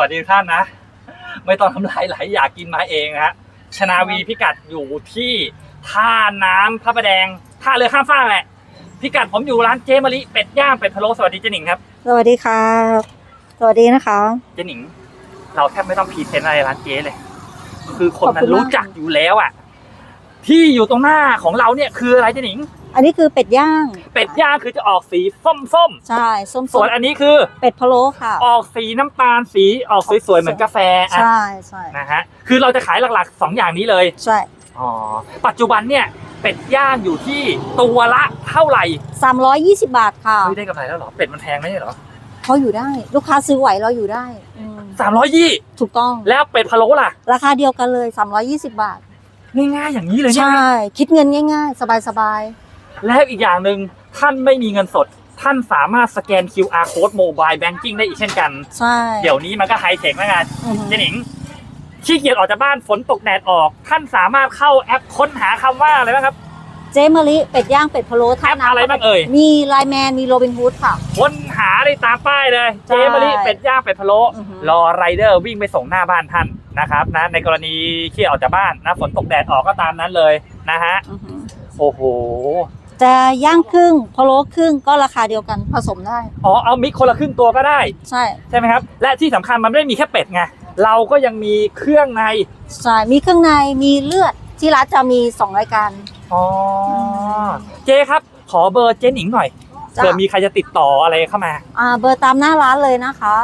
วัสดีทุกท่านนะ ไม่ต้องทำลายไหลอยากกินมาเองนะฮะชนาวีพิกัดอยู่ที่ท่าน้ำพระประแดงท่าเรือข้ามฟากแหละพิกัดผมอยู่ร้านเจมะลิเป็ดย่างเป็ดพะโล้สวัสดีเจหนิงครับสวัสดีค่ะสวัสดีนะคะ เจหนิง เราแทบไม่ต้องพรีเซนต์อะไรร้านเจเลย คือคนมันขอบคุณมาก รู้จักอยู่แล้วอะ ที่อยู่ตรงหน้าของเราเนี่ยคืออะไรเจหนิง อันนี้คือเป็ดย่าง เป็ดย่างคือจะออกสีส้มใช่ส้มๆส่วนอันนี้คือเป็ดพะโล้ค่ะ ออกสีน้ำตาลสีออกสวยๆเหมือนกาแฟอะใช่ใช่นะฮะคือเราจะขายหลักๆสองอย่างนี้เลยใช่อ๋อปัจจุบันเนี่ยเป็ดย่างอยู่ที่ตัวละเท่าไหร่สามร้อยยี่สิบบาทค่ะไม่ได้กำไรแล้วเหรอเป็ดมันแพงไม่ใช่เหรอเขาอยู่ได้ ลูกค้าซื้อไหวเราอยู่ได้อืมสามร้อยยี่ถูกต้องแล้วเป็ดพะโล้ล่ะ ราคาเดียวกันเลย 320 บาท ง่ายๆอย่างนี้เลยเนี่ยใช่ คิดเงินง่าย ๆ สบาย แล้วอีกอย่างหนึ่งท่านไม่มีเงินสด ท่านสามารถสแกน QR code mobile banking ได้อีกเช่นกันๆใช่ เดี๋ยวนี้มันก็ไฮเทคแล้วไงอือฮึ เจหนิงขี้เกียจออกจากบ้านฝนตกแดดออก ท่านสามารถเข้าแอปค้นหาคำว่าอะไรบ้างครับ เจมะลิเป็ดย่างเป็ดพะโล้ท่าแอปอะไรบ้างเอ่ย มีไลน์แมนมีโรบินฮูดค่ะ ค้นหาได้ตามป้ายเลยใช่เจมะลิเป็ดย่างเป็ดพะโล้อือฮึ รอไรเดอร์วิ่งไปส่งหน้าบ้านท่านนะครับนะในกรณีที่ออกจากบ้านนะฝนตกแดดออกก็ตามนั้นเลยนะฮะ อือฮึโอ้โห จะย่างครึ่งพะโล้ครึ่งก็ราคาเดียวกันผสมได้ อ๋อเอามิกคนละครึ่งตัวก็ได้ ใช่ใช่ไหมครับ และที่สำคัญมันไม่ได้มีแค่เป็ดไงเราก็ยังมีเครื่องในใช่มีเครื่องในมีเลือดที่ร้านจะมี2รายการ อ๋อเจครับ ขอเบอร์เจนหนิงหน่อยจ้ะ เผื่อมีใครจะติดต่ออะไรเข้ามา อ่าเบอร์ตามหน้าร้านเลยนะคะ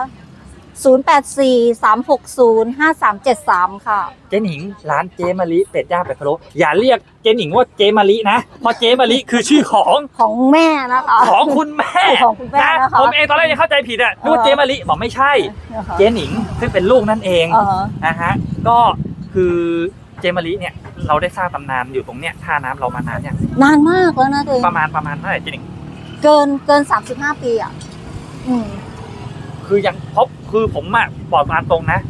0843605373 ค่ะ เจหนิงร้านเจมาลิเป็ดย่างเป็ดพะโล้อย่าเรียกเจหนิงว่าเจมาลินะเพราะเจมาลิคือชื่อของของแม่นะคะ ของคุณแม่ของคุณแม่นะคะผมเองตอนแรกยังเข้าใจผิดอะนึกว่าเจมาลิบอกไม่ใช่นะคะเจหนิงซึ่งเป็นลูกนั่นเองอ่าฮะ นะฮะก็คือเจมาลิเนี่ยเราได้สร้างตำนานอยู่ตรงเนี้ยท่าน้ำเรามานานยังนานมากแล้วนะตัวเองประมาณประมาณเท่าไหร่เจหนิง เกินเกิน 35 ปีอะ อืม คือยังเพราะคือผมอะบอกตามตรงนะ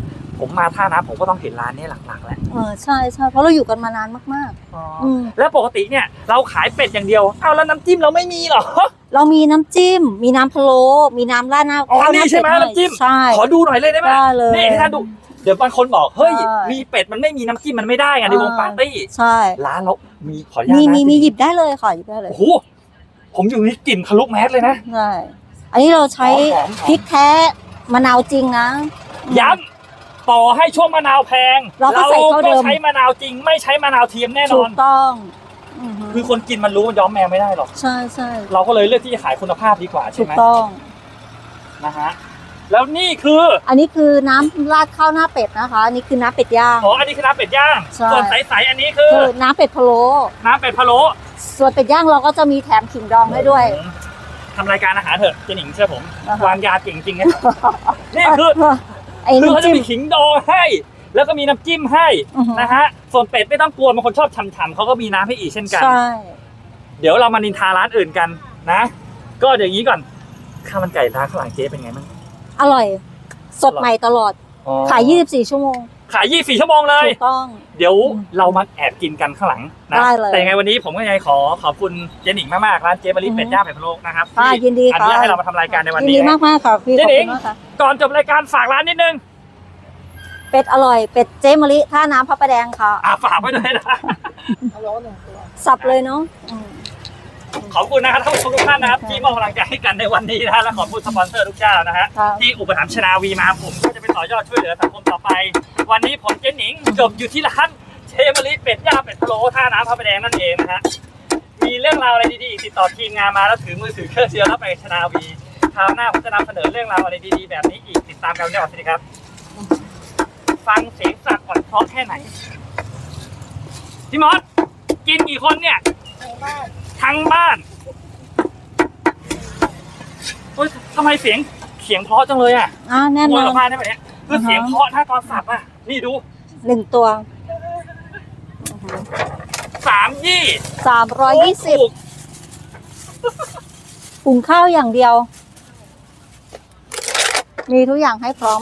ผมมาท่าน้ำผมก็ต้องเห็นร้านนี้หลักๆแหละเออใช่ใช่เพราะเราอยู่กันมานานมากๆอืม แล้วปกติเนี่ยเราขายเป็ดอย่างเดียวเอาแล้วน้ำจิ้มเราไม่มีเหรอเรามีน้ำจิ้ม มีน้ำพะโล้มีน้ำราดหน้าอ๋อข้าวหนี่น้าใช่ไหมเป็ดน้ำจิ้ม ใช่ ขอดูหน่อยเลยได้ไหมได้เลยนี่ให้ท่านดู เดี๋ยวบางคนบอกเฮ้ย ใช่มีเป็ดมันไม่มีน้ำจิ้มมันไม่ได้ไงในวงอ่า ปาร์ตี้ใช่ร้านเรามีขออนุญาตมีนะมีมีหยิบได้เลยค่ะหยิบได้เลยโอ้โหผมอยู่นี่กลิ่นทะลุแมสเลยนะ ใช่ อันนี้เราใช้หอมๆหอมพริกแท้มะนาวจริงนะ ย้ำต่อให้ช่วงมะนาวแพงเราก็ใส่เท่าเดิก็มใช้มะนาวจริง ไม่ใช้มะนาวเทียมแน่นถูอน กต้องอือฮึคือคนกินมันรู้มันย้อมแมวไม่ได้หรอก ใช่ใช่เราก็เลยเลือกที่จะขายคุณภาพดีกว่าใช่ถูไหกมต้อง นะฮะแล้วนี่คืออันนี้คือน้ำราดข้าวหน้าเป็ดนะคะอันนี้คือน้ำเป็ดย่าง อ๋ออันนี้คือน้ำเป็ดย่างใช่ ส่วนใสๆอันนี้คือคือน้ำเป็ดพะโล้น้ำเป็ดพะโล้ส่วนเป็ดย่างเราก็จะมีแถมขิงดองให้ด้วย ทำรายการอาหารเถอะเจหนิงเชื่อผมนะคะวางยาเก่งจริงนะ นี่คือไอ้คือเขาน้ำจะจิ้ม มีขิงดองให้ แล้วก็มีน้ำจิ้มให้อือฮึ นะฮะส่วนเป็ดไม่ต้องกลัวบางคนชอบฉ่ำๆเขาก็มีน้ำให้อีกเช่นกัน ใช่ เดี๋ยวเรามานินทาร้านอื่นกันนะ ก็เดี๋ยวอย่างนี้ก่อนข้าวมันไก่ร้านข้างหลังเจ๊เป็นไงบ้าง อร่อย สดใหม่ตลอดอ๋อขาย 24 ชั่วโมง ขาย 24 ชั่วโมงเลย ถูกต้อง เดี๋ยวเรามาแอบกินกันข้างหลังนะ ได้เลยแต่ยังไงวันนี้ผมก็ยังไงขอขอบคุณเจหนิงมากๆร้านเจ๊มารีอือฮึ เป็ดย่างเป็ดพะโล้นะครับค่ะที่ยินดีอค่ะนุญาตให้เรามาทำรายการในวันยินนี้ ดีมากมากๆค่ะพี่เจ๊ขอบหนิคุง ณมากค่ะก่อนจบรายการฝากร้านนิดนึงเป็ดอร่อย เป็ดเจมะลิท่าน้ำพระประแดงค่ะ อะฝากไว้ด้วยนะ สับเลยเนาะอืม ขอบคุณนะครับท่านผู้ชมทุกท่านนะครับ ที่มอบกำลังใจให้กันในวันนี้นะฮะและขอบคุณสปอนเซอร์ทุกเจ้านะฮะครับ ที่อุปถัมภ์ชนาวีมาผมก็จะไป ต่อยอดช่วยเหลือสังคมต่อไป วันนี้ผมเจ๊หนิงจบอยู่ที่ร้านเชมรีเป็ดย่างเป็ดพะโล้ท่าน้ำพระประแดงนั่นเองนะฮะมีเรื่องราวอะไรดีๆติดต่อทีมงานมาแล้วถือมือถือเครื่องเสียงแล้วไปชนาวีคราวหน้าผมจะนำเสนอเรื่องราวอะไรดีๆ แบบนี้อีกติดตามกันได้วันนี้ครับ ฟังเสียงสัตว์ก่อนเพราะแค่ไหนพี่มอสกินกี่คนเนี่ย ทั้งบ้านเฮ้ยทำไมเสียง เสียงเพราะจังเลยอะอ่าแน่ขโมนยอกลันบบ้านได้ไหมเนี่ยคือเสียงเพราะถ้าตอนสับอะ นี่ดูหนึ่งตัวสามยี่สามร้อยยี่สิบถูกหุงข้าวอย่างเดียว มีทุกอย่างให้พร้อม